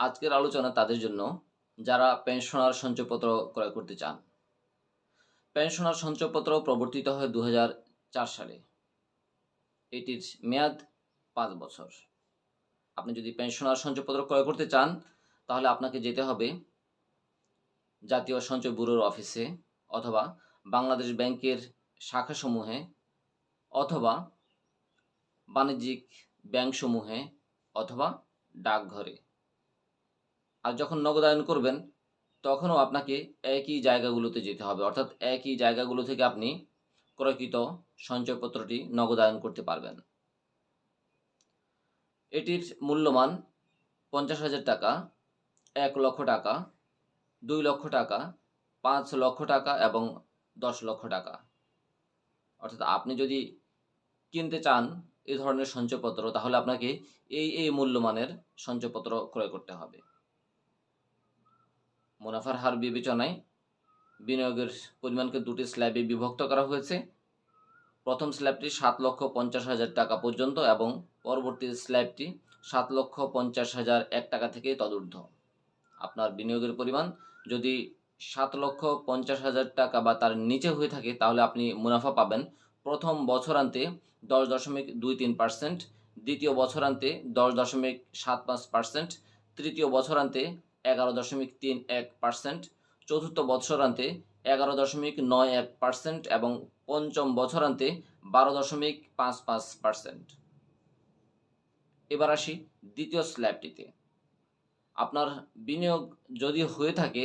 আজকের আলোচনা তাদের জন্য যারা পেনশনার সঞ্চয়পত্র ক্রয় করতে চান। পেনশনার সঞ্চয়পত্র প্রবর্তিত হয় দু সালে। এটির মেয়াদ পাঁচ বছর। আপনি যদি পেনশনার সঞ্চয়পত্র ক্রয় করতে চান, তাহলে আপনাকে যেতে হবে জাতীয় সঞ্চয় ব্যুরোর অফিসে অথবা বাংলাদেশ ব্যাংকের শাখাসমূহে অথবা বাণিজ্যিক ব্যাংকসমূহে অথবা ডাকঘরে। আর যখন নগদায়ন করবেন, তখনও আপনাকে একই জায়গাগুলোতে যেতে হবে। অর্থাৎ একই জায়গাগুলো থেকে আপনি ক্রয়কৃত সঞ্চয়পত্রটি নগদায়ন করতে পারবেন। এটির মূল্যমান পঞ্চাশ হাজার টাকা, এক লক্ষ টাকা, দুই লক্ষ টাকা, পাঁচ লক্ষ টাকা এবং দশ লক্ষ টাকা। অর্থাৎ আপনি যদি কিনতে চান এই ধরনের সঞ্চয়পত্র, তাহলে আপনাকে এই এই মূল্যমানের সঞ্চয়পত্র ক্রয় করতে হবে। মুনাফার হার বিবেচনায় বিনিয়োগের পরিমাণকে দুটি স্ল্যাবে বিভক্ত করা হয়েছে। প্রথম স্ল্যাবটি সাত লক্ষ পঞ্চাশ হাজার টাকা পর্যন্ত এবং পরবর্তী স্ল্যাবটি সাত লক্ষ পঞ্চাশ হাজার এক টাকা থেকে তদূর্ধ্ব। আপনার বিনিয়োগের পরিমাণ যদি সাত লক্ষ পঞ্চাশ হাজার টাকা বা তার নিচে হয়ে থাকে, তাহলে আপনি মুনাফা পাবেন প্রথম বছরান্তে দশ দশমিক দুই তিন পার্সেন্ট, দ্বিতীয় বছরান্তে দশ দশমিক সাত পাঁচ পার্সেন্ট, তৃতীয় বছরান্তে এগারো দশমিক তিন এক পার্সেন্ট চতুর্থ বছরান্তে এগারো দশমিক নয় এক পার্সেন্ট এবং পঞ্চম বছরান্তে বারো দশমিক পাঁচ পাঁচ পার্সেন্ট এবার আসি দ্বিতীয় স্ল্যাবটিতে আপনার বিনিয়োগ যদি হয়ে থাকে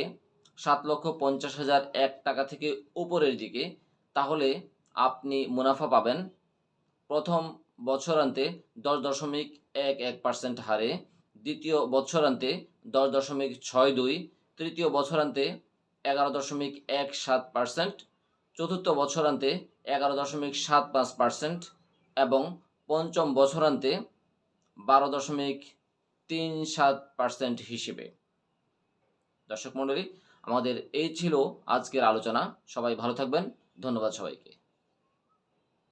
সাত লক্ষ পঞ্চাশ হাজার এক টাকা থেকে উপরের দিকে, তাহলে আপনি মুনাফা পাবেন। প্রথম বছরান্তে দশ দশমিক এক এক পার্সেন্ট হারে দ্বিতীয় বছরান্তে দশ দশমিক ছয় দুই, তৃতীয় বছরান্তে এগারো দশমিক এক সাত পার্সেন্ট, চতুর্থ বছরান্তে এগারো দশমিক সাত পাঁচ পার্সেন্ট এবং পঞ্চম বছরান্তে বারো দশমিক তিন সাত পার্সেন্ট হিসেবে। দর্শক মণ্ডলী, আমাদের এই ছিল আজকের আলোচনা। সবাই ভালো থাকবেন। ধন্যবাদ সবাইকে।